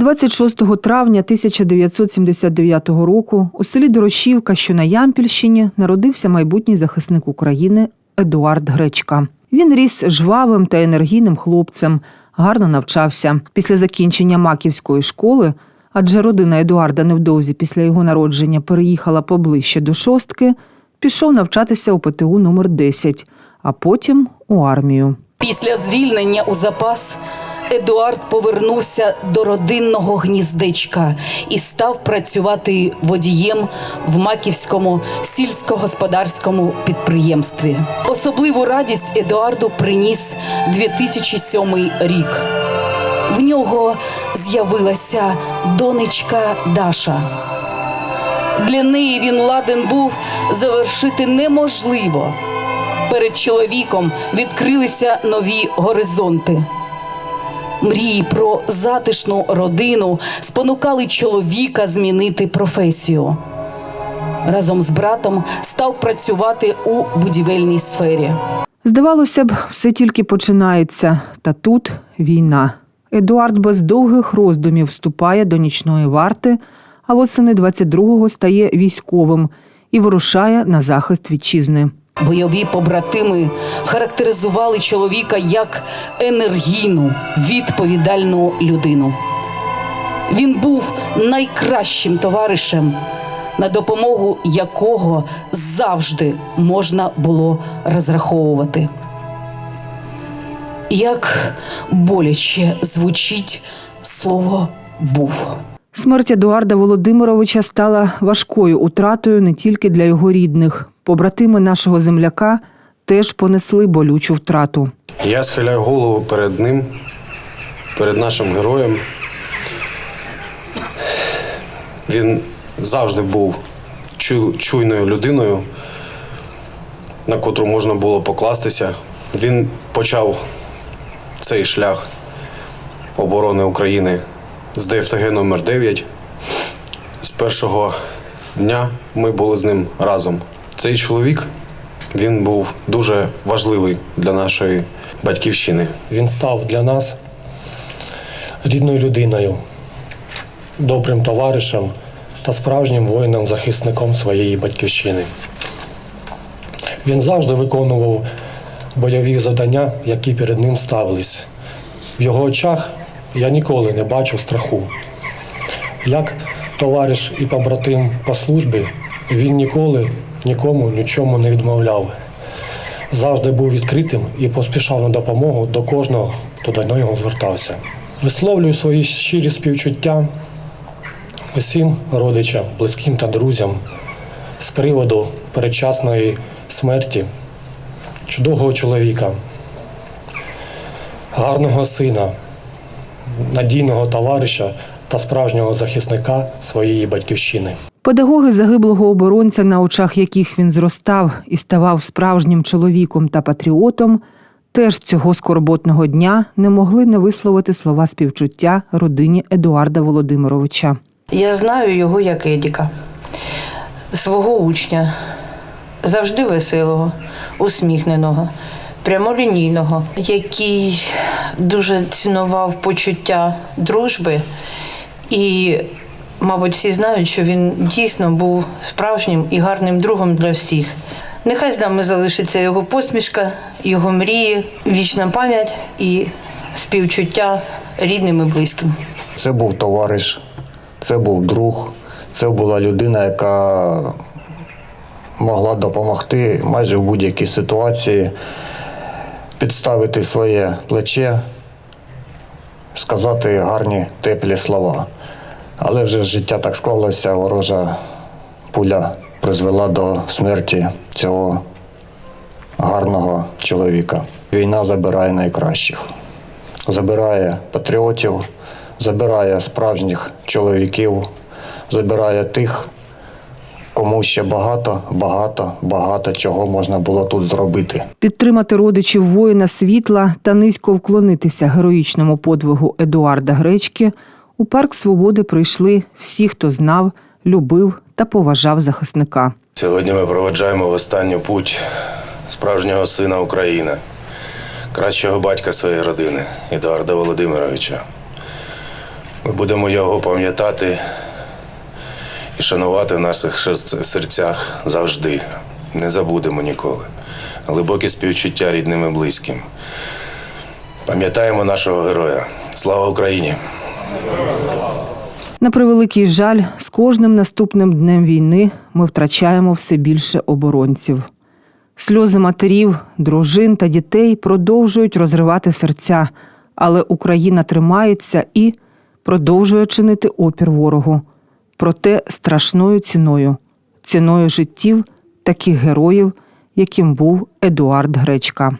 26 травня 1979 року у селі Дорошівка, що на Ямпільщині, народився майбутній захисник України Едуард Гречка. Він ріс жвавим та енергійним хлопцем, гарно навчався. Після закінчення маківської школи, адже родина Едуарда невдовзі після його народження переїхала поближче до шостки, пішов навчатися у ПТУ номер 10, а потім у армію. Після звільнення у запас Едуард повернувся до родинного гніздечка і став працювати водієм в Маківському сільськогосподарському підприємстві. Особливу радість Едуарду приніс 2007 рік. В нього з'явилася донечка Даша. Для неї він ладен був завершити неможливо. Перед чоловіком відкрилися нові горизонти. Мрії про затишну родину спонукали чоловіка змінити професію. Разом з братом став працювати у будівельній сфері. Здавалося б, все тільки починається, та тут війна. Едуард без довгих роздумів вступає до нічної варти, а восени 22-го стає військовим і вирушає на захист вітчизни. Бойові побратими характеризували чоловіка як енергійну, відповідальну людину. Він був найкращим товаришем, на допомогу якого завжди можна було розраховувати. Як боляче звучить слово був. Смерть Едуарда Володимировича стала важкою утратою не тільки для його рідних. Побратими нашого земляка теж понесли болючу втрату. Я схиляю голову перед ним, перед нашим героєм. Він завжди був чуйною людиною, на котру можна було покластися. Він почав цей шлях оборони України з ДФТГ номер 9 З першого дня ми були з ним разом. Цей чоловік він був дуже важливий для нашої батьківщини. Він став для нас рідною людиною, добрим товаришем та справжнім воїном-захисником своєї батьківщини. Він завжди виконував бойові завдання, які перед ним ставились. В його очах я ніколи не бачив страху. Як товариш і побратим по службі, він ніколи нікому нічому не відмовляв. Завжди був відкритим і поспішав на допомогу до кожного, хто до нього звертався. Висловлюю свої щирі співчуття усім родичам, близьким та друзям з приводу передчасної смерті чудового чоловіка, гарного сина, надійного товариша та справжнього захисника своєї батьківщини. Педагоги загиблого оборонця, на очах яких він зростав і ставав справжнім чоловіком та патріотом, теж цього скорботного дня не могли не висловити слова співчуття родині Едуарда Володимировича. Я знаю його як Едіка, свого учня, завжди веселого, усміхненого, прямолінійного, який дуже цінував почуття дружби. І, мабуть, всі знають, що він дійсно був справжнім і гарним другом для всіх. Нехай з нами залишиться його посмішка, його мрії, вічна пам'ять і співчуття рідним і близьким. Це був товариш, це був друг, це була людина, яка могла допомогти майже в будь-якій ситуації, підставити своє плече, сказати гарні теплі слова. Але вже життя так склалося, ворожа пуля призвела до смерті цього гарного чоловіка. Війна забирає найкращих забирає патріотів, забирає справжніх чоловіків, забирає тих, кому ще багато, багато, багато чого можна було тут зробити. Підтримати родичів воїна світла та низько вклонитися героїчному подвигу Едуарда Гречки у парк свободи прийшли всі, хто знав, любив та поважав захисника. Сьогодні ми проведжаємо в останню путь справжнього сина України, кращого батька своєї родини Едуарда Володимировича. Ми будемо його пам'ятати і шанувати в наших серцях завжди. Не забудемо ніколи. Глибокі співчуття рідним і близьким. Пам'ятаємо нашого героя. Слава Україні! На превеликий жаль, з кожним наступним днем війни ми втрачаємо все більше оборонців. Сльози матерів, дружин та дітей продовжують розривати серця, але Україна тримається і продовжує чинити опір ворогу. Проте страшною ціною ціною життів таких героїв, яким був Едуард Гречка.